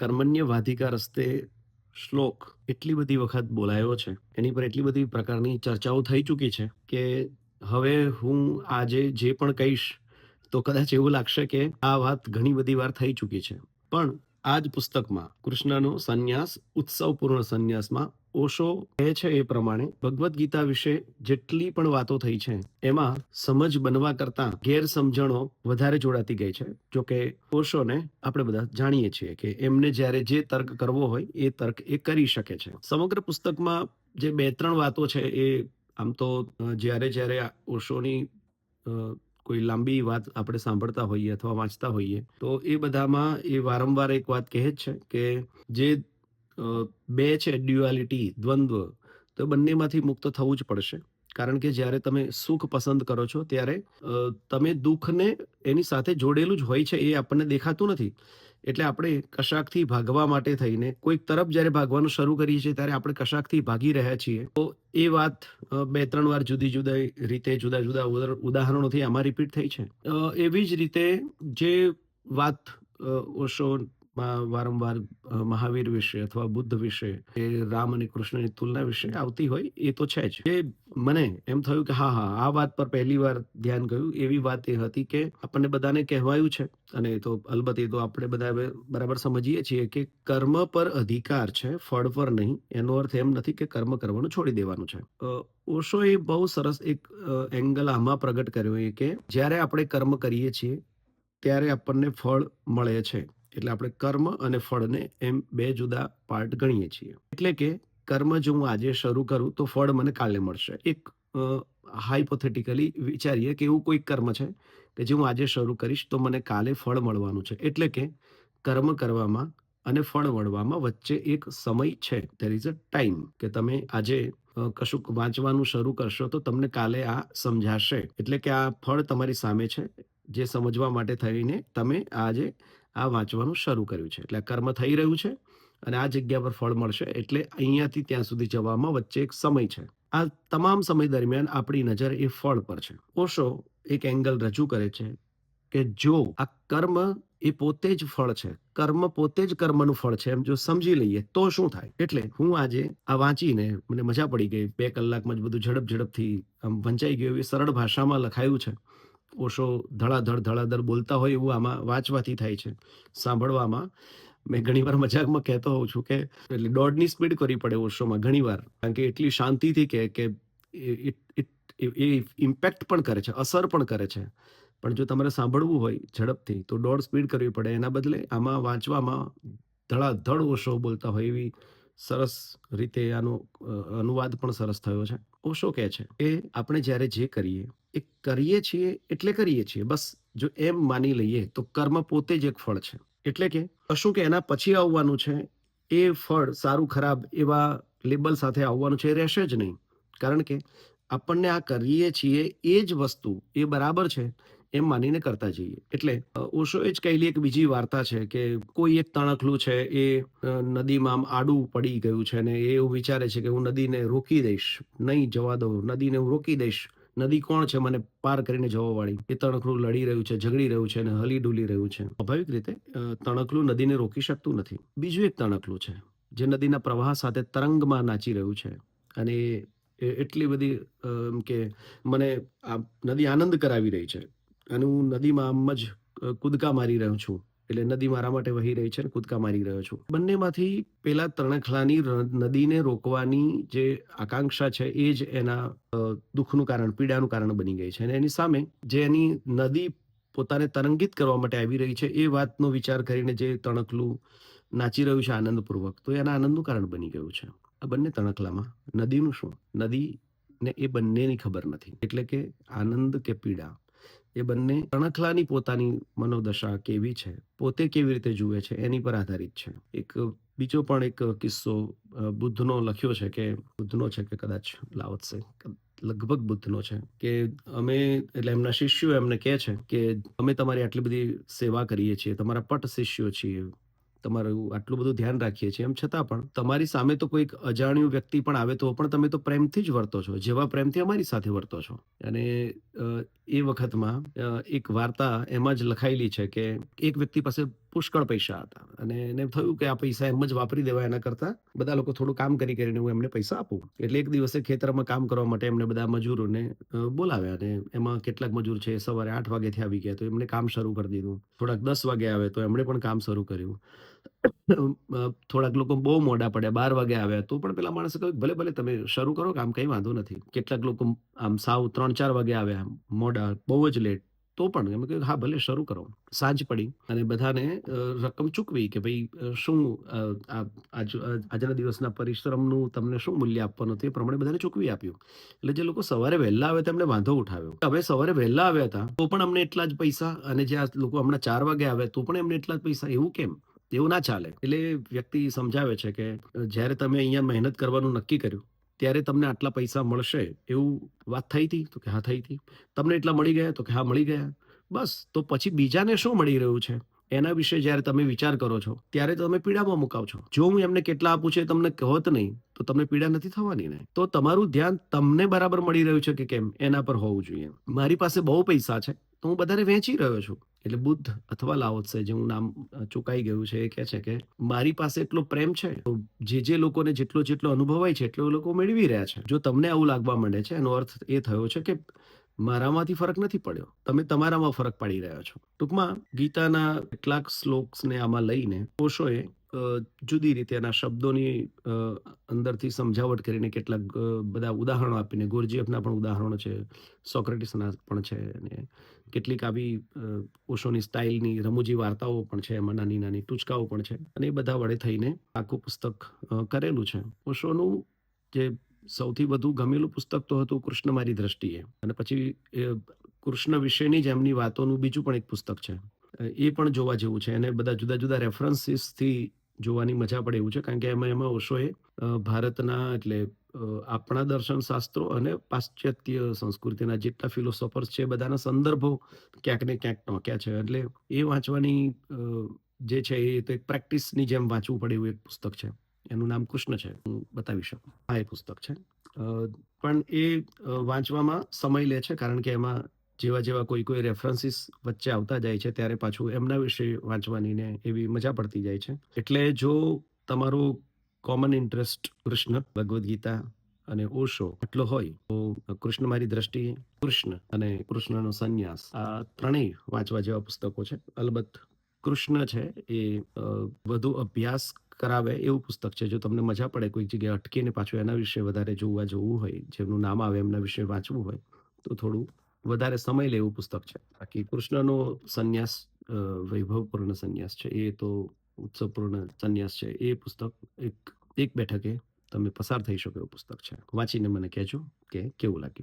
કર્મણ્ય વાધિકા રસ્તે શ્લોક એટલી બધી વખત બોલાયો છે, એની પર એટલી બધી પ્રકારની ચર્ચાઓ થઈ ચૂકી છે કે હવે હું આજે જે પણ કહીશ તો કદાચ એવું લાગશે કે આ વાત ઘણી બધી વાર થઈ ચૂકી છે. પણ આ જ પુસ્તકમાં કૃષ્ણનો સંન્યાસ, ઉત્સવપૂર્ણ સંન્યાસમાં ઓશો કહે છે એ પ્રમાણે, ભગવદ્ ગીતા વિશે જેટલી પણ વાતો થઈ છે, એમાં સમજ બનવા કરતાં ગેરસમજણો વધારે જોડાતી ગઈ છે. જો કે ઓશોને આપણે બધા જાણીએ છીએ કે એમને જ્યારે જે તર્ક કરવો હોય, એ તર્ક એ કરી શકે છે. સમગ્ર પુસ્તકમાં જે બે ત્રણ વાતો છે એ આમ તો જ્યારે જ્યારે ઓશોની કોઈ લાંબી વાત આપણે સાંભળતા હોઈએ અથવા વાંચતા હોઈએ, તો એ બધામાં એ વારંવાર એક વાત કહે જ છે કે જે બે છે ડ્યુઆલિટી, દ્વંદ્વ. તો બંનેમાંથી મુક્ત થવું જ પડશે. કારણ કે જ્યારે તમે સુખ પસંદ કરો છો, ત્યારે તમે દુઃખને એની સાથે જોડેલું જ હોય છે, એ આપણને દેખાતું નથી. એટલે આપણે કશાકથી ભાગવા માટે થઈને, કોઈક તરફ જ્યારે ભાગવાનું શરૂ કરીએ છીએ, ત્યારે આપણે કશાકથી ભાગી રહ્યા છીએ. તો એ વાત બે ત્રણ વાર જુદી જુદી રીતે, જુદા જુદા ઉદાહરણોથી આમાં રિપીટ થઈ છે. એવી જ રીતે જે વાત ઓશો વારંવાર મહાવીર વિશે અથવા બુદ્ધ વિશે કે રામ અને કૃષ્ણની તુલના વિશે આવતી હોય, એ તો છે જ. એ મને એમ થયું કે હા હા, આ વાત પર પહેલી વાર ધ્યાન ગયું. એવી વાત એ હતી કે આપણને બધાને કહેવાયું છે. અને એ તો અલબત્ત એ તો આપણે બધા બરાબર સમજીએ છીએ કે કર્મ પર અધિકાર છે, ફળ પર નહીં. એનો અર્થ એમ નથી કે કર્મ કરવાનું છોડી દેવાનું છે. ઓશોએ બહુ સરસ એક એંગલ આમાં પ્રગટ કર્યો એ કે જ્યારે આપણે કર્મ કરીએ છીએ, ત્યારે આપણને ફળ મળે છે. એટલે આપણે કર્મ અને ફળને એમ બે જુદા પાર્ટ ગણીએ છીએ. એટલે કે કર્મ જો હું આજે શરૂ કરું તો ફળ મને કાલે મળશે. એક હાઇપોથેટિકલી વિચારીએ કે એવું કોઈ કર્મ છે કે જે હું આજે શરૂ કરીશ તો મને કાલે ફળ મળવાનું છે. એટલે કે કર્મ કરવામાં અને ફળ વળવામાં વચ્ચે એક સમય છે. દેર ઇઝ અ ટાઈમ કે તમે આજે કશુંક વાંચવાનું શરૂ કરશો તો તમને કાલે આ સમજાશે. એટલે કે આ ફળ તમારી સામે છે. જે સમજવા માટે થઈને તમે આજે આ વાંચવાનું શરૂ કર્યું છે. એટલે કર્મ થઈ રહ્યું છે અને આ જગ્યા પર ફળ મળશે એટલે અહીંયાથી ત્યાં સુધી જવામાં વચ્ચે એક સમય છે. આ તમામ સમય દરમિયાન આપણી નજર એ ફળ પર છે. ઓશો એક એંગલ રજૂ કરે છે કે જો આ કર્મ એ પોતે જ ફળ છે, કર્મ પોતે જ કર્મનું ફળ છે એમ જો સમજી લઈએ તો શું થાય? એટલે હું આજે આ વાંચીને મને મજા પડી ગઈ. બે કલાકમાં જ બધું ઝડપ ઝડપથી આમ વંચાઈ ગયું એ સરળ ભાષામાં લખાયું છે. ઓશો ધડાધડ ધડાધડ બોલતા હોય એવું આમાં વાંચવાથી થાય છે, સાંભળવામાં. મેં ઘણીવાર મજાકમાં કહેતો હોઉં છું કે એટલે દોઢની સ્પીડ કરવી પડે ઓશોમાં ઘણીવાર, કારણ કે એટલી શાંતિથી કહે કે એ ઇમ્પેક્ટ પણ કરે છે, અસર પણ કરે છે. પણ જો તમારે સાંભળવું હોય ઝડપથી, તો દોઢ સ્પીડ કરવી પડે. એના બદલે આમાં વાંચવામાં ધડાધડ ઓશો બોલતા હોય એવી સરસ રીતે આનો અનુવાદ પણ સરસ થયો છે. ઓશો કહે છે કે આપણે જ્યારે જે કરીએ એ કરીએ છીએ એટલે કરીએ છીએ. બસ, જો એમ માની લઈએ તો કર્મ પોતે જ એક ફળ છે. એટલે કે કશું કે એના પછી આવવાનું છે, એ ફળ સારું ખરાબ એવા લેબલ સાથે આવવાનું છે રહેશે જ નહીં. કારણ કે આપણને આ કરીએ છીએ એ જ વસ્તુ એ બરાબર છે એમ માનીને કરતા જઈએ. એટલે ઓશો એ જ કહેલી એક બીજી વાર્તા છે કે કોઈ એક તણખલું છે એ નદીમાં આમ આડું પડી ગયું છે અને એ એવું વિચારે છે કે હું નદીને રોકી દઈશ. નહીં જવા દઉં, નદીને હું રોકી દઈશ. નદી કોણ છે? મને પાર કરીને જવા વાળી. એ તણખલું લડી રહ્યું છે, ઝઘડી રહ્યું છે અને હલી ડુલી રહ્યું છે. સ્વાભાવિક રીતે તણખલું નદીને રોકી શકતું નથી. બીજું એક તણખલું છે, જે નદીના પ્રવાહ સાથે તરંગમાં નાચી રહ્યું છે. અને એટલી બધી કે મને આ નદી આનંદ કરાવી રહી છે. અને હું નદીમાં આમ જ કૂદકા મારી રહ્યો છું. એટલે નદી મારા માટે વહી રહી છે અને કૂદકા મારી રહ્યો છું. બંનેમાંથી પેલા તણખલાની નદીને રોકવાની જે આકાંક્ષા છે એ જ એના દુઃખનું કારણ, પીડાનું કારણ બની ગઈ છે. અને એની સામે જે એની નદી પોતાને તરંગિત કરવા માટે આવી રહી છે એ વાતનો વિચાર કરીને જે તણખલું નાચી રહ્યું છે આનંદપૂર્વક, તો એના આનંદનું કારણ બની ગયું છે. આ બંને તણખલામાં નદીનું શું? નદીને એ બંનેની ખબર નથી. એટલે કે આનંદ કે પીડા? એ બંને તણખલાની પોતાની મનોદશા કેવી છે? પોતે કેવી રીતે જુએ છે? એની પર આધારિત છે. એક બીજો પણ એક કિસ્સો બુદ્ધનો લખ્યો છે કે, બુદ્ધનો છે કે કદાચ લાવતસે લગભગ બુદ્ધનો છે કે, અમે, એટલે એમના શિષ્યો એમને કહે છે કે, અમે તમારી આટલી બધી સેવા કરીએ છીએ, તમારા પટ શિષ્યો છીએ, તમારું આટલું બધું ધ્યાન રાખીએ છીએ. એમ છતાં પણ તમારી સામે તો કોઈક અજાણ્યું વ્યક્તિ પણ આવે તો પણ તમે તો પ્રેમથી જ વર્તો છો, જેવા પ્રેમથી અમારી સાથે વર્તો છો. અને એ વખતમાં એક વાર્તા એમાં જ લખાયેલી છે કે એક વ્યક્તિ પાસે પુષ્કળ પૈસા હતા અને એને થયું કે આ પૈસા એમ જ વાપરી દેવા એના કરતાં બધા લોકો થોડું કામ કરી કરીને હું એમને પૈસા આપું. એટલે એક દિવસે ખેતરમાં કામ કરવા માટે એમને બધા મજૂરોને બોલાવ્યા અને એમાં કેટલાક મજૂર છે સવારે આઠ વાગેથી આવી ગયા તો એમને કામ શરૂ કરી દીધું. થોડાક દસ વાગે આવે તો એમણે પણ કામ શરૂ કર્યું. થોડાક લોકો બહુ મોડા પડ્યા, બાર વાગે આવ્યા તો પણ પેલા માણસે કહ્યું ભલે ભલે તમે શરૂ કરો કામ કંઈ વાંધો નથી. કેટલાક લોકો આમ સાવ ત્રણ, ચાર વાગે આવ્યા મોડા, બહુ જ લેટ તો પણ એમ કહ્યું હા, ભલે શરૂ કરો. સાંજ પડી અને બધાને રકમ ચૂકવી કે ભાઈ શું આજના દિવસના પરિશ્રમનું તમને શું મૂલ્ય આપવાનું હતું એ પ્રમાણે બધાને ચૂકવી આપ્યું. એટલે જે લોકો સવારે વહેલા આવે તેમણે વાંધો ઉઠાવ્યો. હવે સવારે વહેલા આવ્યા હતા તો પણ અમને એટલા જ પૈસા અને જે આ લોકો હમણાં ચાર વાગે આવે તો પણ એમને એટલા જ પૈસા. એવું કેમ? એવું ના ચાલે. એટલે વ્યક્તિ સમજાવે છે કે જ્યારે તમે અહીંયા મહેનત કરવાનું નક્કી કર્યું, ત્યારે તમને આટલા પૈસા મળશે એવું વાત થઈ હતી? તો કે, હા, થઈ હતી. તમને એટલા મળી ગયા? તો કે, હા, મળી ગયા. બસ, તો પછી બીજાને શું મળી રહ્યું છે? એના વિશે જ્યારે તમે વિચાર કરો છો, ત્યારે તમે પીડામાં મુકાવ છો. જો હું એમને કેટલા આપું છું તમને કહોત નહીં, તો તમને પીડા નથી થવાની ને? તો તમારું ધ્યાન તમને બરાબર મળી રહ્યું છે કે કેમ? એના પર હોવું જોઈએ. મારી પાસે બહુ પૈસા છે. તો હું બધાને વેચી રહ્યો છું. એટલે બુદ્ધ અથવા લાઓત્સે જે હું નામ ચુકાઈ ગયું છે એ કહે છે કે મારી પાસે એટલો પ્રેમ છે જે જે લોકોને જેટલો જેટલો અનુભવાય છે એટલો લોકો મેળવી રહ્યા છે. જો તમને આવું લાગવા માંડે છે એનો અર્થ એ થયો છે કે મારામાંથી ફરક નથી પડ્યો. તમે તમારામાં ફરક પાડી રહ્યા છો. ટૂંકમાં ગીતાના કેટલાક શ્લોક્સને આમાં લઈને અ, જુદી રીતે એના શબ્દોની અંદરથી સમજાવટ કરીને કેટલાક બધા ઉદાહરણો આપીને ગુરજીએફના પણ ઉદાહરણો છે, સોક્રેટિસના પણ છે અને કેટલીક આવી ઓશોની સ્ટાઇલની રમૂજી વાર્તાઓ પણ છે, એમાં નાની નાની ટૂચકાઓ પણ છે અને એ બધા વડે થઈને આખું પુસ્તક કરેલું છે. ઓશોનું જે સૌથી વધુ ગમેલું પુસ્તક તો હતું કૃષ્ણ મારી દ્રષ્ટિએ અને પછી કૃષ્ણ વિશેની જ એમની વાતોનું બીજું પણ એક પુસ્તક છે. એ પણ જોવા જેવું છે અને બધા જુદા જુદા રેફરન્સીસથી જોવાની મજા પડે એવું છે. કારણ કે એમાં એમાં ઓશોએ ભારતના એટલે આપણા દર્શન શાસ્ત્રો અને પાશ્ચાત્ય સંસ્કૃતિના જેટલા ફિલોસોફર્સ છે બધાના સંદર્ભો ક્યાંક ને ક્યાંક ટોંક્યા છે. એટલે એ વાંચવાની જે છે એ તો એક પ્રેક્ટિસની જેમ વાંચવું પડે એવું એક પુસ્તક છે. એનું નામ કૃષ્ણ છે. હું બતાવી શકું. હા, એ પુસ્તક છે. પણ એ વાંચવામાં સમય લે છે કારણ કે એમાં જેવા જેવા કોઈ કોઈ રેફરન્સીસ વચ્ચે આવતા જાય છે, ત્યારે પાછું એમના વિશે વાંચવાની ને એવી મજા પડતી જાય છે. એટલે જો તમારો કોમન ઇન્ટરેસ્ટ કૃષ્ણ, ભગવદ્ ગીતા અને ઓશો એટલો હોય, તો કૃષ્ણ મારી દ્રષ્ટિએ કૃષ્ણ અને કૃષ્ણનો સંન્યાસ. આ ત્રણેય વાંચવા જેવા પુસ્તકો છે. અલબત્ત કૃષ્ણ છે એ વધુ અભ્યાસ કરાવે એવું પુસ્તક છે. જો તમને મજા પડે કોઈક જગ્યાએ અટકીને પાછું એના વિશે વધારે જોવા જોવું હોય, જેમનું નામ આવે એમના વિશે વાંચવું હોય, તો થોડું વધારે સમય લેવું પુસ્તક છે. બાકી કૃષ્ણનો સંન્યાસ વૈભવપૂર્ણ સંન્યાસ છે, એ તો ઉત્સવપૂર્ણ સંન્યાસ છે, એ પુસ્તક એક એક બેઠકે તમે પસાર થઈ શકો એવું પુસ્તક છે. વાંચીને મને કહેજો કે કેવું લાગ્યું.